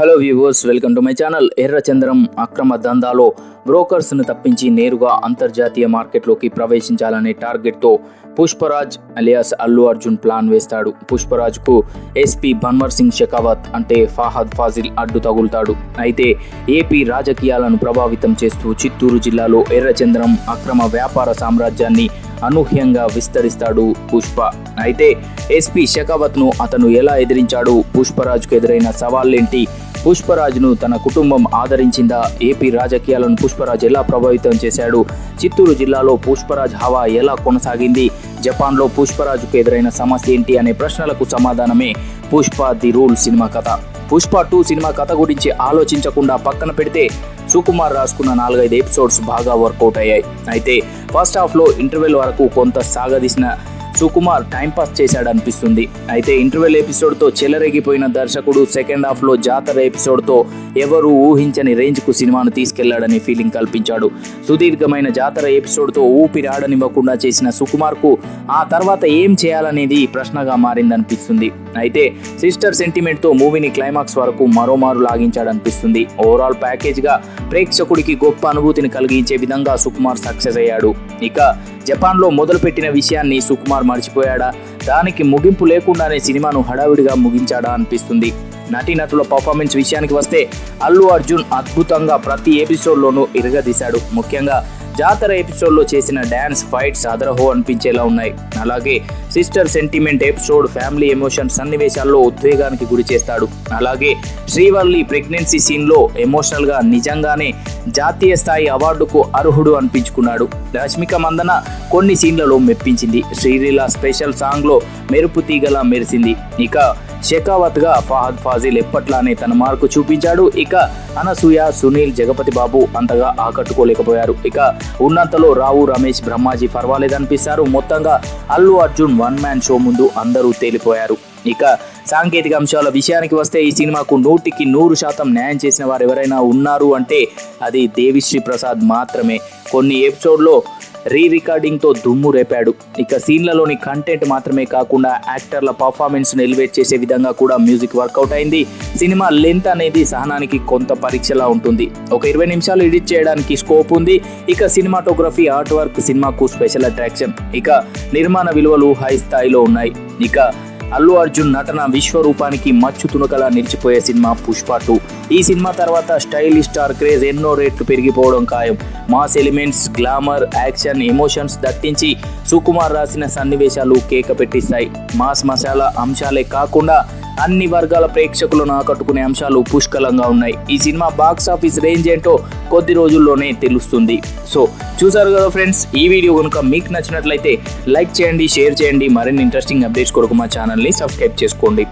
Hello viewers welcome to my channel ఎర్రచంద్రం అక్రమ దందాలో బ్రోకర్స్ను తప్పించి నేరుగా అంతర్జాతీయ మార్కెట్లోకి ప్రవేశించాలనే టార్గెట్తో పుష్పరాజ్ అలియాస్ అల్లు అర్జున్ ప్లాన్ వేస్తాడు. పుష్పరాజ్కు ఎస్పీ బన్వర్ సింగ్ షెకావత్ అంటే ఫాహద్ ఫాజిల్ అడ్డు తగులుతాడు. అయితే ఏపీ రాజకీయాలను ప్రభావితం చేస్తూ చిత్తూరు జిల్లాలో ఎర్రచంద్రం అక్రమ వ్యాపార సామ్రాజ్యాన్ని అనూహ్యంగా విస్తరిస్తాడు పుష్ప. అయితే ఎస్పీ షెకావత్ను అతను ఎలా ఎదిరించాడు? పుష్పరాజ్కు ఎదురైన సవాళ్ళేంటి? పుష్పరాజ్ను తన కుటుంబం ఆదరించిందా? ఏపీ రాజకీయాలను పుష్పరాజ్ ఎలా ప్రభావితం చేశాడు? చిత్తూరు జిల్లాలో పుష్పరాజ్ హవా ఎలా కొనసాగింది? జపాన్లో పుష్పరాజుకు ఎదురైన సమస్య ఏంటి అనే ప్రశ్నలకు సమాధానమే పుష్ప ది రూల్ సినిమా కథ. పుష్ప టూ సినిమా కథ గురించి ఆలోచించకుండా పక్కన పెడితే సుకుమార్ రాసుకున్న నాలుగైదు ఎపిసోడ్స్ బాగా వర్కౌట్ అయ్యాయి. అయితే ఫస్ట్ హాఫ్లో ఇంటర్వెల్ వరకు కొంత సాగదీసిన సుకుమార్ టైంపాస్ చేశాడు అనిపిస్తుంది అయితే ఇంటర్వెల్ ఎపిసోడ్తో చెలరేగిపోయిన దర్శకుడు సెకండ్ హాఫ్లో జాతర ఎపిసోడ్తో ఎవరు ఊహించని రేంజ్కు సినిమాను తీసుకెళ్ళాడని ఫీలింగ్ కల్పించాడు. సుదీర్ఘమైన జాతర ఎపిసోడ్తో ఊపిరి ఆడనివ్వకుండా చేసిన సుకుమార్కు ఆ తర్వాత ఏం చేయాలనేది ప్రశ్నగా మారిందనిపిస్తుంది. అయితే సిస్టర్ సెంటిమెంట్తో మూవీని క్లైమాక్స్ వరకు మరోమారు లాగించాడనిపిస్తుంది. ఓవరాల్ ప్యాకేజ్గా ప్రేక్షకుడికి గొప్ప అనుభూతిని కలిగించే విధంగా సుకుమార్ సక్సెస్ అయ్యాడు. ఇక జపాన్లో మొదలుపెట్టిన విషయాన్ని సుకుమార్ మర్చిపోయాడా? దానికి ముగింపు లేకుండానే సినిమాను హడావిడిగా ముగించాడా అనిపిస్తుంది. నటీనటుల పర్ఫార్మెన్స్ విషయానికి వస్తే అల్లు అర్జున్ అద్భుతంగా ప్రతి ఎపిసోడ్లోనూ ఇరగదీశాడు. ముఖ్యంగా జాతర ఎపిసోడ్లో చేసిన డ్యాన్స్ ఫైట్స్ అదరహో అనిపించేలా ఉన్నాయి. అలాగే sister sentiment episode family emotion సన్నివేశాల్లో ఉద్వేగానికి గురి చేస్తాడు. అలాగే శ్రీవల్లి ప్రెగ్నెన్సీ సీన్లో ఎమోషనల్గా నిజంగానే జాతీయ స్థాయి అవార్డుకు అర్హుడు అనిపించుకున్నాడు. రష్మిక మందన కొన్ని సీన్లలో మెప్పించింది. శ్రీలీల స్పెషల్ సాంగ్లో మెరుపు తీగలా మెరిసింది. ఇక షెకావత్గా ఫహద్ ఫాజిల్ ఎప్పట్లానే తన మార్కు చూపించాడు. ఇక అనసూయ సునీల్ జగపతి బాబు అంతగా ఆకట్టుకోలేకపోయారు. ఇక ఉన్నంతలో రావు రమేష్ బ్రహ్మాజీ పర్వాలేదనిపిస్తారు మొత్తంగా Allu Arjun one man show ముందు అందరూ తేలిపోయారు. ఇక సాంకేతిక అంశాల విషయానికి వస్తే ఈ సినిమాకు నూటికి నూరు శాతం న్యాయం చేసిన వారు ఎవరైనా ఉన్నారు అంటే అది దేవిశ్రీ ప్రసాద్ మాత్రమే. కొన్ని ఎపిసోడ్లో రీ రికార్డింగ్తో దుమ్ము రేపాడు. ఇక సీన్లలోని కంటెంట్ మాత్రమే కాకుండా యాక్టర్ల పర్ఫార్మెన్స్ ఎలివేట్ చేసే విధంగా కూడా మ్యూజిక్ వర్కౌట్ అయింది. సినిమా లెంత్ అనేది సహనానికి కొంత పరీక్షలా ఉంటుంది. ఒక ఇరవై నిమిషాలు ఎడిట్ చేయడానికి స్కోప్ ఉంది. ఇక సినిమాటోగ్రఫీ ఆర్ట్ వర్క్ సినిమాకు స్పెషల్ అట్రాక్షన్ ఇక నిర్మాణ విలువలు హై స్థాయిలో ఉన్నాయి. ఇక అల్లు అర్జున్ నటన విశ్వరూపానికి మచ్చు తునకలా నిలిచిపోయే సినిమా పుష్ప టూ. ఈ సినిమా తర్వాత స్టైలిష్ స్టార్ క్రేజ్ ఎన్నో రేట్లు పెరిగిపోవడం ఖాయం. Mass elements glamour action emotions దట్టించి Sukumar రాసిన సన్నివేశాలు కేక పెట్టిస్తాయి మాస్ మసాలా అంశాలే కాకుండా అన్ని వర్గాల ప్రేక్షకులను ఆకట్టుకునే అంశాలు పుష్కలంగా ఉన్నాయి. ఈ సినిమా బాక్స్ ఆఫీస్ రేంజ్ ఏంటో కొద్ది రోజుల్లోనే తెలుస్తుంది. సో చూసారు కదా ఫ్రెండ్స్ ఈ వీడియో కనుక మీకు నచ్చినట్లయితే లైక్ చేయండి షేర్ చేయండి. మరిన్ని ఇంట్రెస్టింగ్ అప్డేట్స్ కొరకు మా ఛానల్ని సబ్స్క్రైబ్ చేసుకోండి.